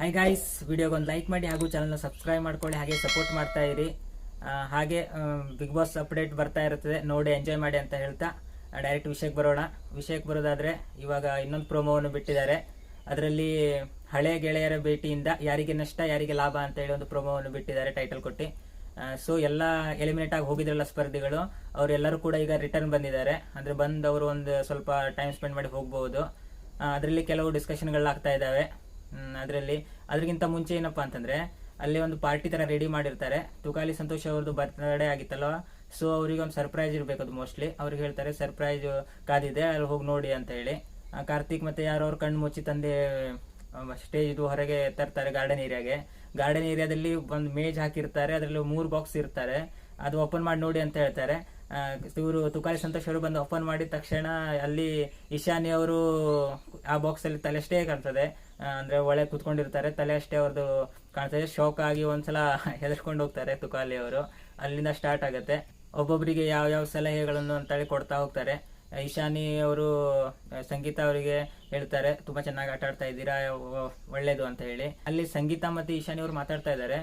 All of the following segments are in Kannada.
ಹೈ ಗಾಯ್ಸ್ ವಿಡಿಯೋಗೆ ಒಂದು ಲೈಕ್ ಮಾಡಿ ಹಾಗೂ ಚಾನಲ್ನ ಸಬ್ಸ್ಕ್ರೈಬ್ ಮಾಡ್ಕೊಳ್ಳಿ, ಹಾಗೆ ಸಪೋರ್ಟ್ ಮಾಡ್ತಾ ಇರಿ. ಹಾಗೆ ಬಿಗ್ ಬಾಸ್ ಅಪ್ಡೇಟ್ ಬರ್ತಾ ಇರುತ್ತದೆ ನೋಡಿ ಎಂಜಾಯ್ ಮಾಡಿ ಅಂತ ಹೇಳ್ತಾ ಡೈರೆಕ್ಟ್ ವಿಷಯಕ್ಕೆ ಬರೋಣ. ವಿಷಯಕ್ಕೆ ಬರೋದಾದ್ರೆ, ಇವಾಗ ಇನ್ನೊಂದು ಪ್ರೋಮೋವನ್ನು ಬಿಟ್ಟಿದ್ದಾರೆ. ಅದರಲ್ಲಿ ಹಳೆ ಗೆಳೆಯರ ಭೇಟಿಯಿಂದ ಯಾರಿಗೆ ನಷ್ಟ, ಯಾರಿಗೆ ಲಾಭ ಅಂತ ಹೇಳಿ ಒಂದು ಪ್ರೋಮೋವನ್ನು ಬಿಟ್ಟಿದ್ದಾರೆ ಟೈಟಲ್ ಕೊಟ್ಟು. ಸೊ ಎಲ್ಲ ಎಲಿಮಿನೇಟ್ ಆಗಿ ಹೋಗಿದ್ರಲ್ಲ ಸ್ಪರ್ಧಿಗಳು, ಅವರೆಲ್ಲರೂ ಕೂಡ ಈಗ ರಿಟರ್ನ್ ಬಂದಿದ್ದಾರೆ. ಅಂದರೆ ಬಂದು ಅವರು ಒಂದು ಸ್ವಲ್ಪ ಟೈಮ್ ಸ್ಪೆಂಡ್ ಮಾಡಿ ಹೋಗ್ಬೋದು. ಅದರಲ್ಲಿ ಕೆಲವು ಡಿಸ್ಕಷನ್ಗಳಾಗ್ತಾ ಇದ್ದಾವೆ. ಅದರಲ್ಲಿ ಅದಕ್ಕಿಂತ ಮುಂಚೆ ಏನಪ್ಪಾ ಅಂತಂದ್ರೆ, ಅಲ್ಲಿ ಒಂದು ಪಾರ್ಟಿ ತರ ರೆಡಿ ಮಾಡಿರ್ತಾರೆ. ತುಕಾಲಿ ಸಂತೋಷ್ ಅವ್ರದ್ದು ಬರ್ತ್ಡೇ ಆಗಿತ್ತಲ್ವ? ಸೊ ಅವ್ರಿಗೆ ಒಂದು ಸರ್ಪ್ರೈಸ್ ಇರಬೇಕು ಅದು ಮೋಸ್ಟ್ಲಿ ಅವ್ರಿಗೆ ಹೇಳ್ತಾರೆ ಸರ್ಪ್ರೈಸ್ ಕಾದಿದೆ, ಅಲ್ಲಿ ಹೋಗಿ ನೋಡಿ ಅಂತ ಹೇಳಿ. ಕಾರ್ತಿಕ್ ಮತ್ತೆ ಯಾರೋ ಅವ್ರ ಕಣ್ಣು ಮುಚ್ಚಿ ತಂದೆ ಸ್ಟೇಜ್ ಇದು ಹೊರಗೆ ತರ್ತಾರೆ ಗಾರ್ಡನ್ ಏರಿಯಾಗೆ ಗಾರ್ಡನ್ ಏರಿಯಾದಲ್ಲಿ ಒಂದು ಮೇಜ್ ಹಾಕಿರ್ತಾರೆ, ಅದರಲ್ಲಿ ಮೂರು ಬಾಕ್ಸ್ ಇರ್ತಾರೆ. ಅದು ಓಪನ್ ಮಾಡಿ ನೋಡಿ ಅಂತ ಹೇಳ್ತಾರೆ. ಇವರು ತುಕಾಲಿ ಸಂತೋಷ್ ಅವರು ಬಂದು ಓಪನ್ ಮಾಡಿದ ತಕ್ಷಣ ಅಲ್ಲಿ ಇಶಾನಿ ಅವರು ಆ ಬಾಕ್ಸ್ ಅಲ್ಲಿ ತಲೆ ಅಷ್ಟೇ ಕಾಣ್ತದೆ. ಅಂದರೆ ಕೂತ್ಕೊಂಡಿರ್ತಾರೆ ಕುತ್ಕೊಂಡಿರ್ತಾರೆ. ತಲೆ ಅಷ್ಟೇ ಅವ್ರದ್ದು ಕಾಣ್ತದೆ. ಶಾಕ್ ಆಗಿ ಒಂದ್ಸಲ ಹೆದರ್ಕೊಂಡು ಹೋಗ್ತಾರೆ ತುಕಾಲಿ ಅವರು. ಅಲ್ಲಿಂದ ಸ್ಟಾರ್ಟ್ ಆಗುತ್ತೆ. ಒಬ್ಬೊಬ್ಬರಿಗೆ ಯಾವ ಯಾವ ಸಲಹೆಗಳನ್ನು ಅಂತೇಳಿ ಕೊಡ್ತಾ ಹೋಗ್ತಾರೆ. ಇಶಾನಿ ಅವರು ಸಂಗೀತ ಅವರಿಗೆ ಹೇಳ್ತಾರೆ, ತುಂಬಾ ಚೆನ್ನಾಗಿ ಆಟ ಆಡ್ತಾ ಇದ್ದೀರಾ ಒಳ್ಳೇದು ಅಂತ ಹೇಳಿ. ಅಲ್ಲಿ ಸಂಗೀತ ಮತ್ತೆ ಈಶಾನಿ ಅವರು ಮಾತಾಡ್ತಾ ಇದ್ದಾರೆ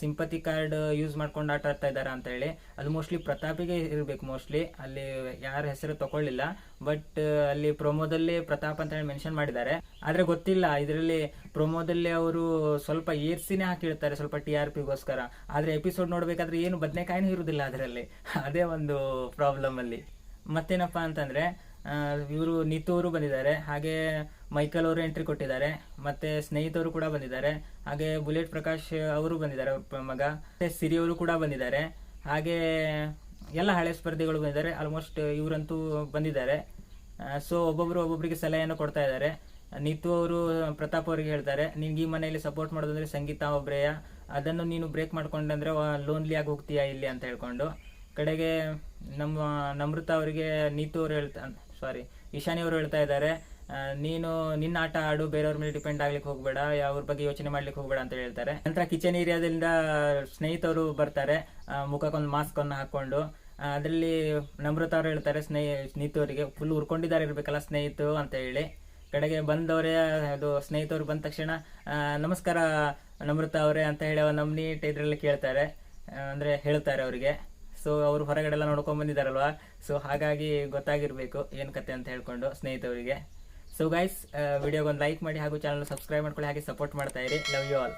ಸಿಂಪತಿ ಕಾರ್ಡ್ ಯೂಸ್ ಮಾಡ್ಕೊಂಡು ಆಟ ಆಡ್ತಾ ಇದ್ದಾರೆ ಅಂತ ಹೇಳಿ. ಅದು ಮೋಸ್ಟ್ಲಿ ಪ್ರತಾಪಿಗೆ ಇರಬೇಕು ಮೋಸ್ಟ್ಲಿ ಅಲ್ಲಿ ಯಾರ ಹೆಸರು ತಗೊಳ್ಳಿಲ್ಲ ಬಟ್ ಅಲ್ಲಿ ಪ್ರೊಮೋದಲ್ಲಿ ಪ್ರತಾಪ್ ಅಂತ ಹೇಳಿ ಮೆನ್ಷನ್ ಮಾಡಿದ್ದಾರೆ. ಆದ್ರೆ ಗೊತ್ತಿಲ್ಲ, ಇದರಲ್ಲಿ ಪ್ರೊಮೋದಲ್ಲಿ ಅವರು ಸ್ವಲ್ಪ ಏರ್ಸಿನೇ ಹಾಕಿರ್ತಾರೆ, ಸ್ವಲ್ಪ ಟಿ ಆರ್ ಪಿಗೋಸ್ಕರ ಆದ್ರೆ ಎಪಿಸೋಡ್ ನೋಡಬೇಕಾದ್ರೆ ಏನು ಬದನೆಕಾಯಿನೂ ಇರುವುದಿಲ್ಲ ಅದರಲ್ಲಿ. ಅದೇ ಒಂದು ಪ್ರಾಬ್ಲಮ್ ಅಲ್ಲಿ. ಮತ್ತೇನಪ್ಪಾ ಅಂತಂದ್ರೆ ಇವರು ನೀತು ಅವರು ಬಂದಿದ್ದಾರೆ, ಹಾಗೆ ಮೈಕಲ್ ಅವರು ಎಂಟ್ರಿ ಕೊಟ್ಟಿದ್ದಾರೆ, ಮತ್ತೆ ಸ್ನೇಹಿತರು ಕೂಡ ಬಂದಿದ್ದಾರೆ, ಹಾಗೆ ಬುಲೆಟ್ ಪ್ರಕಾಶ್ ಅವರು ಬಂದಿದ್ದಾರೆ ಮಗ, ಮತ್ತೆ ಸಿರಿ ಅವರು ಕೂಡ ಬಂದಿದ್ದಾರೆ, ಹಾಗೆ ಎಲ್ಲ ಹಳೆ ಸ್ಪರ್ಧಿಗಳು ಬಂದಿದ್ದಾರೆ ಆಲ್ಮೋಸ್ಟ್ ಇವರಂತೂ ಬಂದಿದ್ದಾರೆ. ಸೊ ಒಬ್ಬೊಬ್ಬರು ಒಬ್ಬೊಬ್ಬರಿಗೆ ಸಲಹೆಯನ್ನು ಕೊಡ್ತಾ ಇದ್ದಾರೆ. ನೀತು ಅವರು, ಪ್ರತಾಪ್ ಅವರಿಗೆ ಹೇಳ್ತಾರೆ, ನಿನ್ಗೆ ಈ ಮನೆಯಲ್ಲಿ ಸಪೋರ್ಟ್ ಮಾಡೋದಂದ್ರೆ ಸಂಗೀತ, ಒಬ್ರೇಯ, ಅದನ್ನು ನೀನು ಬ್ರೇಕ್ ಮಾಡ್ಕೊಂಡಂದ್ರೆ ಲೋನ್ಲಿ ಆಗಿ ಹೋಗ್ತೀಯಾ ಇಲ್ಲಿ? ಅಂತ ಹೇಳ್ಕೊಂಡು. ಕಡೆಗೆ ನಮ್ಮ, ನಮೃತ ಅವರಿಗೆ ನೀತು ಅವರು ಹೇಳ್ತಾ ಸಾರಿ ಇಶಾನಿ ಅವರು ಹೇಳ್ತಾ ಇದ್ದಾರೆ. ನೀನು, ನಿನ್ನ ಆಟ ಆಡು, ಬೇರೆಯವ್ರ ಮೇಲೆ ಡಿಪೆಂಡ್ ಆಗ್ಲಿಕ್ಕೆ ಹೋಗ್ಬೇಡ ಅವ್ರ ಬಗ್ಗೆ ಯೋಚನೆ ಮಾಡ್ಲಿಕ್ಕೆ ಹೋಗ್ಬೇಡ ಅಂತ ಹೇಳ್ತಾರೆ. ನಂತರ ಕಿಚನ್ ಏರಿಯಾದಿಂದ ಸ್ನೇಹಿತರು ಬರ್ತಾರೆ ಮುಖಕ್ಕೊಂದು ಮಾಸ್ಕ್ ಅನ್ನು ಹಾಕೊಂಡು ಅದರಲ್ಲಿ ನಮ್ರತ ಅವ್ರು ಹೇಳ್ತಾರೆ ಸ್ನೇಹಿ ಅವರಿಗೆ, ಫುಲ್ ಉರ್ಕೊಂಡಿದ್ದಾರೆ ಇರ್ಬೇಕಲ್ಲ ಸ್ನೇಹಿತರು ಅಂತ ಹೇಳಿ. ಕಡೆಗೆ ಬಂದವರೇ, ಅದು ಸ್ನೇಹಿತರು ಬಂದ ತಕ್ಷಣ ನಮಸ್ಕಾರ ನಮೃತ ಅವರೇ ಅಂತ ಹೇಳಿ ನಮ್ಮ ನೀಟ್ ಇದರಲ್ಲಿ ಕೇಳ್ತಾರೆ. ಅಂದ್ರೆ ಹೇಳ್ತಾರೆ ಅವರಿಗೆ. ಸೊ ಅವರು ಹೊರಗಡೆ ಎಲ್ಲ ನೋಡ್ಕೊಂಡ್ ಬಂದಿದ್ದಾರಲ್ವಾ? ಸೊ ಹಾಗಾಗಿ ಗೊತ್ತಾಗಿರ್ಬೇಕು ಏನ್ ಕತೆ ಅಂತ ಹೇಳ್ಕೊಂಡು ಸ್ನೇಹಿತರಿಗೆ ಸೊ ಗೈಸ್ ವಿಡಿಯೋಗೊಂದು ಲೈಕ್ ಮಾಡಿ ಹಾಗೂ ಚಾನಲ್ ಸಬ್ಸ್ಕ್ರೈಬ್ ಮಾಡ್ಕೊಳ್ಳಿ, ಹಾಗೆ ಸಪೋರ್ಟ್ ಮಾಡ್ತಾ ಇರಿ. Love you all